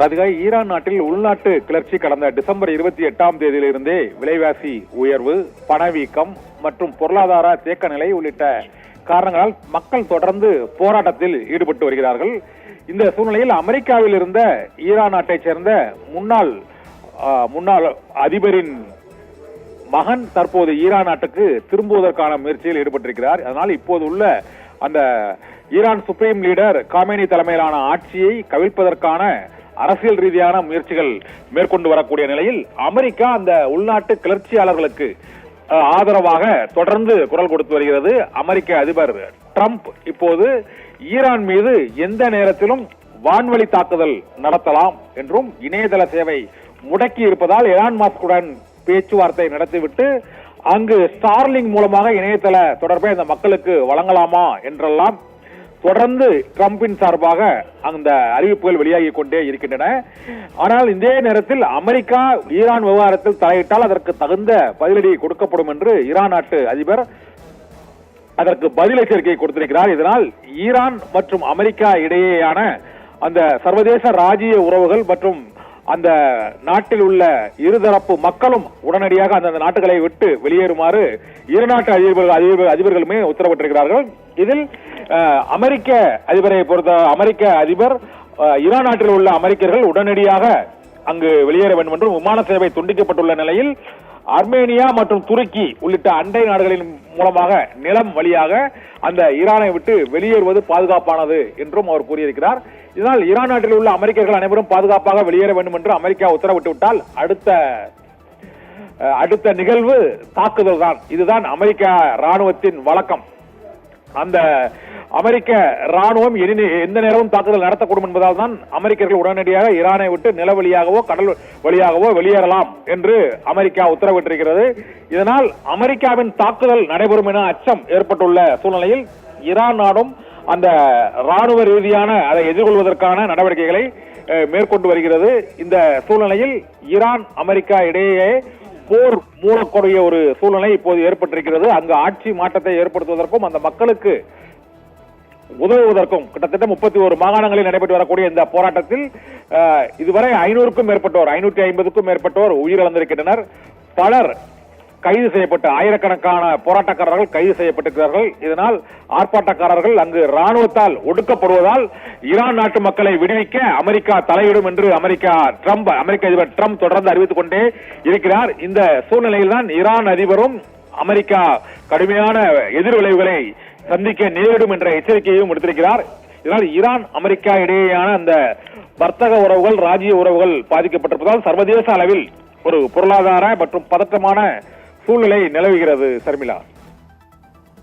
அதுக்காக ஈரான் நாட்டில் உள்நாட்டு கிளர்ச்சி கடந்த டிசம்பர் இருபத்தி எட்டாம் தேதியிலிருந்தே விலைவாசி உயர்வு பணவீக்கம் மற்றும் பொருளாதார தேக்க நிலை உள்ளிட்ட காரணங்களால் மக்கள் தொடர்ந்து போராட்டத்தில் ஈடுபட்டு வருகிறார்கள். இந்த சூழ்நிலையில் அமெரிக்காவில் இருந்த ஈரான் நாட்டைச் சேர்ந்த முன்னாள் முன்னாள் அதிபரின் மகன் தற்போது ஈரான் நாட்டுக்கு திரும்புவதற்கான முயற்சியில் ஈடுபட்டிருக்கிறார். அதனால் இப்போது உள்ள அந்த ஈரான் சுப்ரீம் லீடர் காமேனி தலைமையிலான ஆட்சியை கவிழ்ப்பதற்கான அரசியல் ரீதியான முயற்சிகள் மேற்கொண்டு வரக்கூடிய நிலையில் அமெரிக்கா அந்த உள்நாட்டு கிளர்ச்சியாளர்களுக்கு ஆதரவாக தொடர்ந்து குரல் கொடுத்து வருகிறது. அமெரிக்க அதிபர் ட்ரம்ப் இப்போது ஈரான் மீது எந்த நேரத்திலும் வான்வழி தாக்குதல் நடத்தலாம் என்றும் இணையதள சேவை முடக்கி இருப்பதால் எலான் மாஸ்குடன் பேச்சுவார்த்தை நடத்திவிட்டு அங்கு ஸ்டார்லிங் மூலமாக இணையதள தொடர்பை அந்த மக்களுக்கு வழங்கலாமா என்றெல்லாம் தொடர்ந்து ட்ரம்பின் சார்பாக அந்த அறிவிப்புகள் வெளியாகி கொண்டே இருக்கின்றன. ஆனால் இதே நேரத்தில் அமெரிக்கா ஈரான் விவகாரத்தில் தலையிட்டால் அதற்கு தகுந்த பதிலடி கொடுக்கப்படும் என்று ஈரான் நாட்டு அதிபர் அதற்கு பதில் எச்சரிக்கை கொடுத்திருக்கிறார். இதனால் ஈரான் மற்றும் அமெரிக்கா இடையேயான அந்த சர்வதேச ராஜ்ய உறவுகள் மற்றும் அந்த நாட்டில் உள்ள இருதரப்பு மக்களும் உடனடியாக அந்த நாட்டுகளை விட்டு வெளியேறுமாறு இரு நாட்டு அதிபர்கள் அதிபர்கள் அதிபர்களுமே உத்தரவிட்டிருக்கிறார்கள். இதில் அமெரிக்க அதிபரை பொறுத்த அமெரிக்க அதிபர் ஈரான் நாட்டில் உள்ள அமெரிக்கர்கள் உடனடியாக அங்கு வெளியேற வேண்டும் என்றும் விமான சேவை துண்டிக்கப்பட்டுள்ள நிலையில் அர்மேனியா மற்றும் துருக்கி உள்ளிட்ட அண்டை நாடுகளின் மூலமாக நிலம் வழியாக அந்த ஈரானை விட்டு வெளியேறுவது பாதுகாப்பானது என்றும் அவர் கூறியிருக்கிறார். இதனால் ஈரான் நாட்டில் உள்ள அமெரிக்கர்கள் அனைவரும் பாதுகாப்பாக வெளியேற வேண்டும் என்று அமெரிக்கா உத்தரவிட்டு விட்டால் அடுத்த அடுத்த நிகழ்வு தாக்குதல் தான் இதுதான் அமெரிக்கா ராணுவத்தின் வழக்கம். அந்த அமெரிக்க ராணுவம் இனி எந்த நேரமும் தாக்குதல் நடத்தக்கூடும் என்பதால் தான் அமெரிக்கர்கள் உடனடியாக ஈரானை விட்டு நில வழியாகவோ கடல் வழியாகவோ வெளியேறலாம் என்று அமெரிக்கா உத்தரவிட்டிருக்கிறது. இதனால் அமெரிக்காவின் தாக்குதல் நடைபெறும் என அச்சம் ஏற்பட்டுள்ள சூழ்நிலையில் ஈரான் நாடும் அந்த ராணுவ ரீதியான அதை எதிர்கொள்வதற்கான நடவடிக்கைகளை மேற்கொண்டு வருகிறது. இந்த சூழ்நிலையில் ஈரான் அமெரிக்கா இடையே போர் மூலக்கூடிய ஒரு சூழ்நிலை இப்போது ஏற்பட்டிருக்கிறது. அங்கு ஆட்சி மாற்றத்தை ஏற்படுத்துவதற்கும் அந்த மக்களுக்கு உதவுவதற்கும் கிட்டத்தட்ட முப்பத்தி ஒரு மாகாணங்களில் நடைபெற்று வரக்கூடிய இந்த போராட்டத்தில் இதுவரை ஐநூறுக்கும் மேற்பட்டோர் ஐநூற்றி ஐம்பதுக்கும் மேற்பட்டோர் உயிரிழந்திருக்கின்றனர். பலர் கைது செய்யப்பட்ட ஆயிரக்கணக்கான போராட்டக்காரர்கள் கைது செய்யப்பட்டிருக்கிறார்கள். இதனால் ஆர்ப்பாட்டக்காரர்கள் அங்கு ராணுவத்தால் ஒடுக்கப்படுவதால் ஈரான் நாட்டு மக்களை விடுவிக்க அமெரிக்கா தலையிடும் என்று அமெரிக்கா ட்ரம்ப் அமெரிக்க அதிபர் ட்ரம்ப் தொடர்ந்து அறிவித்துக் கொண்டே இருக்கிறார். இந்த சூழ்நிலையில் தான் ஈரான் அதிபரும் அமெரிக்கா கடுமையான எதிர்விளைவுகளை சந்திக்க நேரிடும் என்ற எச்சரிக்கையையும் விடுத்திருக்கிறார். இதனால் ஈரான் அமெரிக்கா இடையேயான அந்த வர்த்தக உறவுகள் ராஜ்ய உறவுகள் பாதிக்கப்பட்டிருப்பதால் சர்வதேச அளவில் ஒரு பொருளாதார மற்றும் பதற்றமான சூழ்நிலை நிலவுகிறது சர்மிளா.